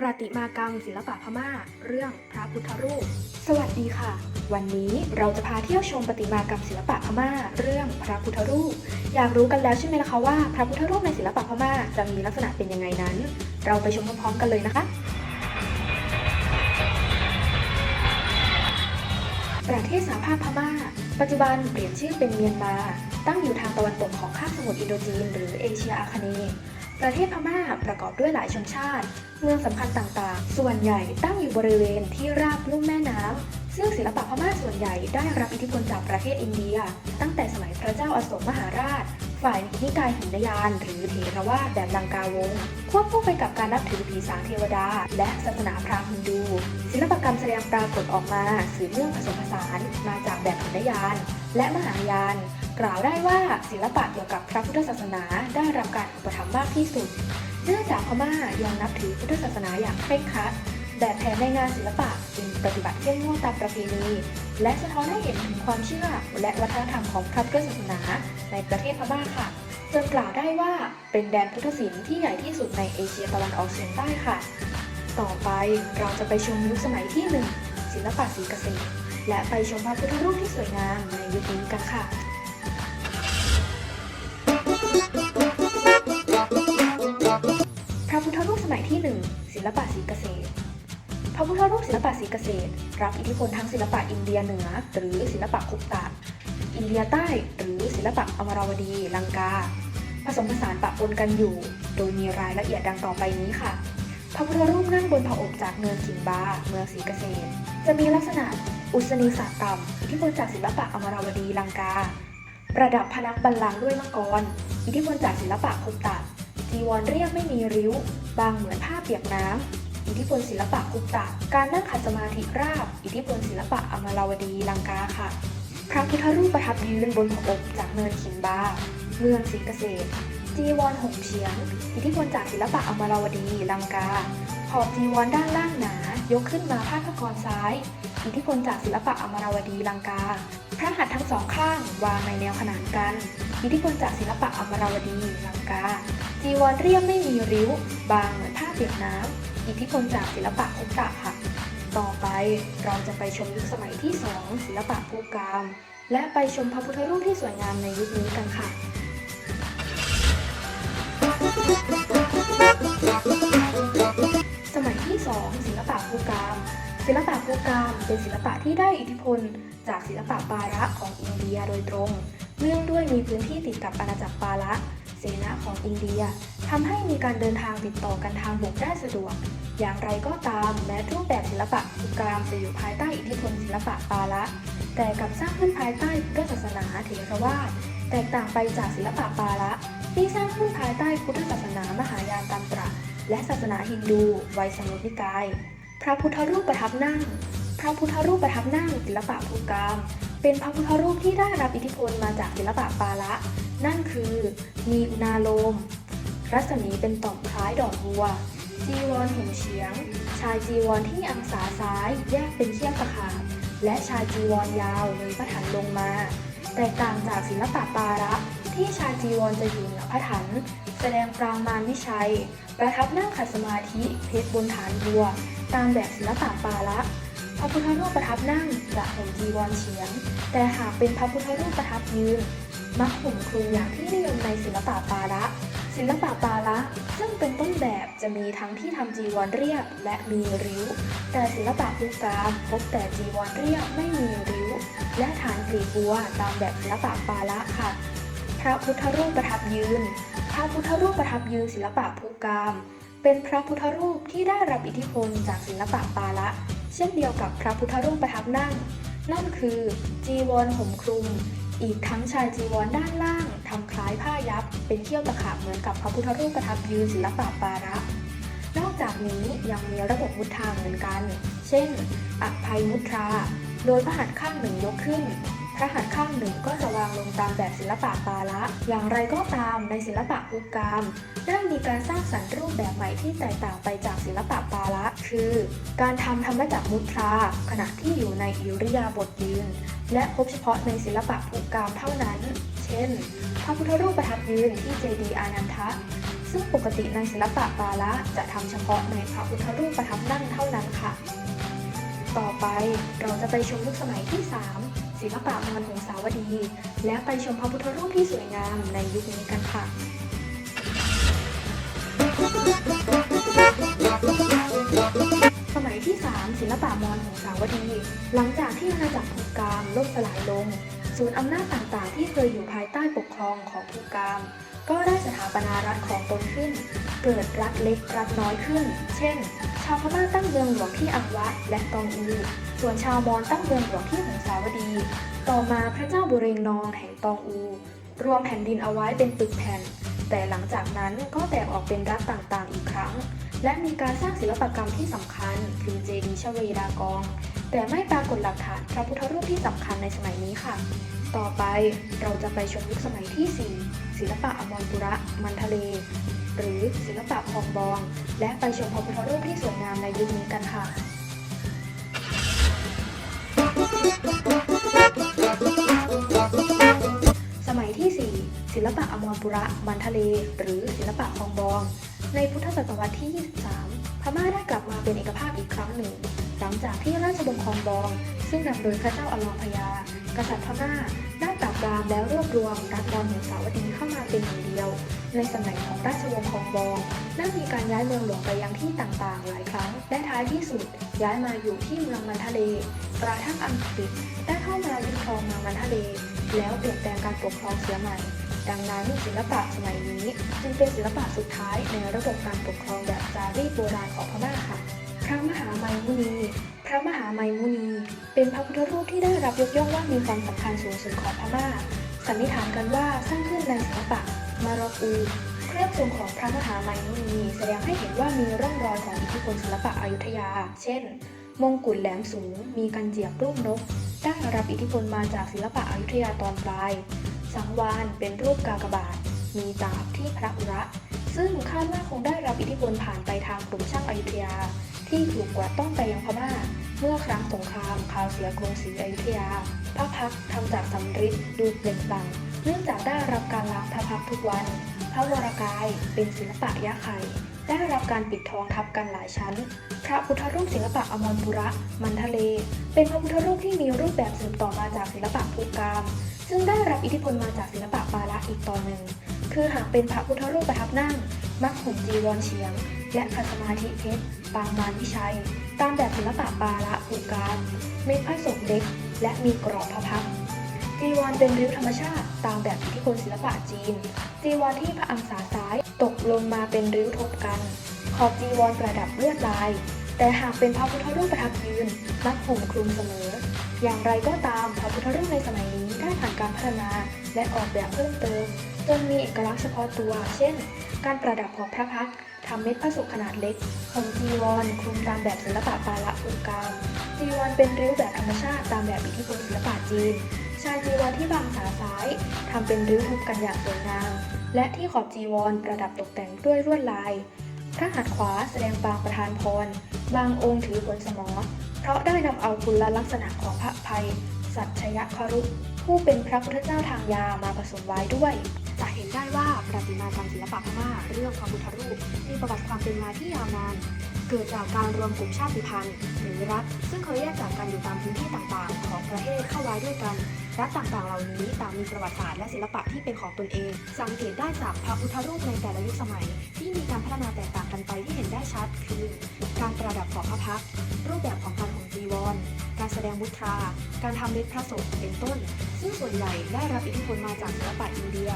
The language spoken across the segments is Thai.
ประติมากรรมศิลปะพม่า เรื่องพระพุทธรูป สวัสดีค่ะ วันนี้เราจะพาเที่ยวชมประติมากรรมศิลปะพม่า เรื่องพระพุทธรูป อยากรู้กันแล้วใช่ไหมล่ะคะว่าพระพุทธรูปในศิลปะพม่าจะมีลักษณะเป็นยังไงนั้น เราไปชมพร้อมๆกันเลยนะคะ ประเทศสหภาพพม่า ปัจจุบันเปลี่ยนชื่อเป็นเมียนมา ตั้งอยู่ทางตะวันตกของคาบสมุทรอินโดจีน หรือเอเชียอาคเนย์ ประเทศพม่าประกอบด้วยหลายชนชาติ เมืองสำคัญต่างๆ ส่วนใหญ่ตั้งอยู่บริเวณที่ราบลุ่มแม่น้ำ ซึ่งศิลปะพม่าส่วนใหญ่ได้รับอิทธิพลจากประเทศอินเดีย ตั้งแต่สมัยพระเจ้าอาโศกมหาราช ฝ่ายนิกายหินยาน หรือเถรวาทแบบลังกาวงควบคู่ไปกับการนับถือผีสางเทวดา และศาสนาพราหมณ์ฮินดู ศิลปกรรมแสดงปรากฏออกมาสืบเนื่องผสมผสานมาจากแบบหินยาน และมหายาน กล่าวได้ว่าศิลปะเกี่ยวกับพระพุทธศาสนาได้รับการอุปถัมภ์มากที่สุด เนื่องจากพม่ายังนับถือพุทธศาสนาอย่างเคร่งครัดแบบแผนในงานศิลปะจึงปฏิบัติเข้มงวดตามประเพณีและสะท้อนให้เห็นถึงความเชื่อและวัฒนธรรมของพระพุทธศาสนาในประเทศพม่าค่ะจนกล่าวได้ว่าเป็นแดนพุทธศิลป์ที่ใหญ่ที่สุดในเอเชียตะวันออกเฉียงใต้ค่ะ ต่อไปเราจะไปชมยุคสมัยที่หนึ่งศิลปะศรีเกษมและไปชมพระพุทธรูปที่สวยงามในยุคนี้กันค่ะ พระพุทธรูปสมัยที่หนึ่งศิลปะศรีเกษตร พระพุทธรูปศิลปะศรีเกษตร รับอิทธิพลทั้งศิลปะอินเดียเหนือ หรือศิลปะคุปตะ อินเดียใต้หรือศิลปะอมราวดีลังกา ผสมผสานปะปนกันอยู่ โดยมีรายละเอียดดังต่อไปนี้ค่ะ พระพุทธรูปนั่งบนผาอกจากเนินกิ่งบา เมืองศรีเกษตร จะมีลักษณะอุศนีศาสตร์ต่ำอิทธิพลจากศิลปะอมราวดีลังกา ประดับพนักบัลลังก์ด้วยมังกร อิทธิพลจากศิลปะคุปตะจีวรเรียบไม่มีริ้ว บางเหมือนผ้าเปียกน้ำ อิทธิพลศิลปะกุปตะ การนั่งขัดสมาธิราบ อิทธิพลศิลปะอมราวดีลังกาค่ะ พระพุทธรูปประทับยืนบนหัวอกจากเนินขินบา เมืองศรีเกษตร จีวรหงเฉียง อิทธิพลจากศิลปะอมราวดีลังกา ขอบจีวรด้านล่างหนา ยกขึ้นมาพาดพกรซ้าย อิทธิพลจากศิลปะอมราวดีลังกา พระหัตถ์ทั้งสองข้างวางในแนวขนานกัน อิทธิพลจากศิลปะอมราวดีลังกา จีวรเรียบไม่มีริ้ว บางเหมือนผ้าเปียกน้ำอิทธิพลจากศิลปะคุปตะค่ะ ต่อไปเราจะไปชมยุคสมัยที่ 2 ศิลปะภูกาม และไปชมพระพุทธรูปที่สวยงามในยุคนี้กันค่ะามเป็นศิลปะที่ได้อิทธิพล จากศิลปะปาระของอินเดียโดยตรง เนื่องด้วยมีพื้นที่ติดกับอาณาจักรปาระเสนาของอินเดียทำให้มีการเดินทางติดต่อกันทางบกได้สะดวก อย่างไรก็ตามแม้รูปแบบศิลปะภูกามจะอยู่ภายใต้อิทธิพลศิลปะปาระแต่กับสร้างขึ้นภายใต้พุทธศาสนาเถรวาทแตกต่างไปจากศิลปะปาระที่สร้างขึ้นภายใต้พุทธศาสนามหายานตันตระ และศาสนาฮินดูไวยสมุทนิกาย พระพุทธรูปประทับนั่ง ระพุทธรูปประทับนั่งศิลปะภูกามเป็นพระพุทธรูปที่ได้รับอิทธิพลมาจากศิลปะปาละ นั่นคือ มีอุณาโลม รัศมีเป็นต่อมคล้ายดอกบัว จีวรหุ่นเฉียง ชายจีวรที่อังสาซ้ายแยกเป็นเขี้ยมตะขาบและชายจีวรยาวเลยพระถันลงมา แตกต่างจากศิลปะปาระที่ชายจีวรจะอยู่เหนือพระถัน แสดงปรางมารวิชัย ประทับนั่งขัดสมาธิเพชรบนฐานบัว ตามแบบศิลปะปาละ พระพุทธรูปประทับนั่งจะห่มจีวรเฉียง แต่หากเป็นพระพุทธรูปประทับยืน มักห่มคลุมอย่างที่นิยมในศิลปะปาละศิลปะปาละซึ่งเป็นต้นแบบจะมีทั้งที่ทำจีวรเรียบและมีริ้ว แต่ศิลปะภูกามพบแต่จีวรเรียบไม่มีริ้ว และฐานกลีบบัวตามแบบศิลปะปาละค่ะ พระพุทธรูปประทับยืน พระพุทธรูปประทับยืนศิลปะภูกาม เป็นพระพุทธรูปที่ได้รับอิทธิพลจากศิลปะปาละ เช่นเดียวกับพระพุทธรูปประทับนั่ง นั่นคือจีวรห่มคลุม อีกทั้งชายจีวรด้านล่างทำคล้ายผ้ายับ เป็นเขี้ยวตะขาบเหมือนกับพระพุทธรูปประทับยืนศิลปะปาระนอกจากนี้ยังมีระบบมุทราเหมือนกัน เช่น อัภัยมุทรา โดยพระหัตถ์ข้างหนึ่งยกขึ้น พระหัตถ์ข้างหนึ่งก็จะวางลงตามแบบศิลปะปาละ อย่างไรก็ตามในศิลปะอุกามได้มีการสร้างสรรค์รูปแบบใหม่ที่แตกต่างไปจากศิลปะปาละ คือ การทำธรรมจักมุทราขณะที่อยู่ในอิริยาบถยืน และพบเฉพาะในศิลปะภูกามเท่านั้น เช่น พระพุทธรูปประทับยืนที่เจดีย์อานันทะซึ่งปกติในศิลปะปาละจะทำเฉพาะในพระพุทธรูปประทับนั่งเท่านั้นค่ะ ต่อไปเราจะไปชมยุคสมัยที่ 3 ศิลปะมอญหงสาวดี และไปชมพระพุทธรูปที่สวยงามในยุคนี้กันค่ะสมัยที่ 3 ศิลปะมอญหงสาวดี หลังจากที่อาณาจักรภูกามล่มสลายลง ศูนย์อำนาจต่างๆ ที่เคยอยู่ภายใต้ปกครองของภูกาม ก็ได้สถาปนารัฐของตนขึ้น เกิดรัฐเล็กรัฐน้อยขึ้น เช่น ชาวพม่าตั้งเมืองหลวงที่อังวะและตองอูส่วนชาวมอญตั้งเมืองหลวงที่หงสาวดี ต่อมาพระเจ้าบุเรงนองแห่งตองอู รวมแผ่นดินเอาไว้เป็นปึกแผ่น แต่หลังจากนั้นก็แตกออกเป็นรัฐต่างๆอีกครั้ง และมีการสร้างศิลปกรรมที่สำคัญ คือเจดีย์ชเวดากอง แต่ไม่ปรากฏหลักฐานพระพุทธรูปที่สำคัญในสมัยนี้ค่ะ ต่อไปเราจะไปชมยุคสมัยที่ 4 ศิลปะอมรปุระมันทะเล หรือศิลปะคลองบอง และไปชมพระพุทธรูปที่สวยงามในยุคนี้กันค่ะสมัยที่ 4 ศิลปะอมรปุระมันทะเล หรือศิลปะคลองบอง ในพุทธศตวรรษที่ 23 พม่าได้กลับมาเป็นเอกภาพอีกครั้งหนึ่ง หลังจากที่ราชวงศ์คลองบอง ซึ่งนำโดยพระเจ้าอลองพญา กษัตริย์พม่าได้ปราบปรามแล้วรวบรวมรัฐมอญหงสาวดีเข้ามาเป็นหนึ่งเดียว ในสมัยของราชวงศ์คลองบองได้มีการย้ายเมืองหลวงไปยังที่ต่างๆ หลายครั้ง และท้ายที่สุดย้ายมาอยู่ที่เมืองมันทะเลกระทั่งอังกฤษได้เข้ามายึดครองเมืองมันทะเล แล้วเปลี่ยนแปลงการปกครองเสียใหม่ดังนั้นศิลปะสมัยนี้จึงเป็นศิลปะสุดท้ายในระบบการปกครองแบบจารีตโบราณของพม่าค่ะ พระมหาไมมุนี พระมหาไมมุนี เป็นพระพุทธรูปที่ได้รับยกย่องว่ามีความสำคัญสูงสุดของพม่า สันนิษฐานกันว่าสร้างขึ้นในศิลปะมารอกูเครื่องทรงของพระมหาไมมุนีแสดงให้เห็นว่ามีร่องรอยของอิทธิพลศิลปะอยุธยา เช่น มงกุฎแหลมสูง มีกันเจียบรูปนก ได้รับอิทธิพลมาจากศิลปะอยุธยาตอนปลาย สังวานเป็นรูปกากบาท มีดาบที่พระอุระซึ่งคาดว่าคงได้รับอิทธิพลผ่านไปทางกลุ่มช่างอยุธยา ที่ถูกกวาดต้องไปยังพม่า เมื่อครั้งสงครามคาวเสียกรุงศรีอยุธยาพระพักทำจากสำริดดูเปล่งปลั่งเนื่องจากได้รับการล้างพระพักทุกวัน พระวรากายเป็นศิลปะยะไข่ได้รับการปิดทองทับกันหลายชั้น พระพุทธรูปศิลปะอมรปุระมันทะเล เป็นพระพุทธรูปที่มีรูปแบบสืบต่อมาจากศิลปะภูกาม ซึ่งได้รับอิทธิพลมาจากศิลปะปาละอีกตอนหนึ่ง คือหากเป็นพระพุทธรูปประทับนั่ง มักห่มจีวรเฉียง และขัดสมาธิเพชรปางมารวิชัย ตามแบบศิลปะปาละภูกามเม็ดพระศกเล็ก และมีกรอบพระพักจีวรเป็นริ้วธรรมชาติ ตามแบบอิทธิพลศิลปะจีน จีวรที่พระอังสาซ้ายตกลงมาเป็นริ้วทบกัน ขอบจีวรประดับเลือดลาย แต่หากเป็นพระพุทธรูปประทับยืนมักห่มคลุมเสมอ อย่างไรก็ตามพระพุทธรูปในสมัยนี้ได้ผ่านการพัฒนาและออกแบบเพิ่มเติมจนมีเอกลักษณ์เฉพาะตัว เช่น การประดับของพระพักทำเม็ดพระศุกร์ขนาดเล็กห่มจีวรคลุมตามแบบศิลปะปาละอุกามจีวรเป็นริ้วแบบธรรมชาติตามแบบอิทธิพลศิลปะจีน ชายจีวรที่บางขาซ้ายทำเป็นริ้วทุบกันอย่างสวยงาม และที่ขอบจีวรประดับตกแต่งด้วยลวดลายพระหัตถ์ขวาแสดงปางประธานพร บางองค์ถือผลสมอ ราะได้นำเอาคุณลักษณะของพระภัย สัจชยครุผู้เป็นพระพุทธเจ้าทางยามาผสมไว้ด้วย จะเห็นได้ว่าประติมากรรมศิลปะพม่าเรื่องพระพุทธรูปมีประวัติความเป็นมาที่ยาวนาน เกิดจากการรวมกลุ่มชาติพันธุ์หรือรัฐ ซึ่งเคยแยกจากกันอยู่ตามพื้นที่ต่างๆ ของประเทศเข้าไว้ด้วยกันรัฐต่างๆ เหล่านี้ต่างมีประวัติศาสตร์และศิลปะที่เป็นของตนเอง สังเกตได้จากพระพุทธรูปในแต่ละยุคสมัย ที่มีการพัฒนาแตกต่างกันไปที่เห็นได้ชัดคือ การประดับของพระพักตร์รูปแบบ แสดงมุทรา การทำเม็ดพระศพเป็นต้น ซึ่งส่วนใหญ่ได้รับอิทธิพลมาจากศิลปะอินเดีย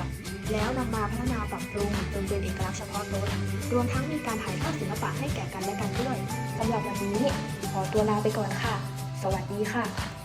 แล้วนำมาพัฒนาปรับปรุงจนเป็นเอกลักษณ์เฉพาะตน รวมทั้งมีการถ่ายทอดศิลปะให้แก่กันและกันด้วยสำหรับวันนี้ขอตัวลาไปก่อนค่ะ สวัสดีค่ะ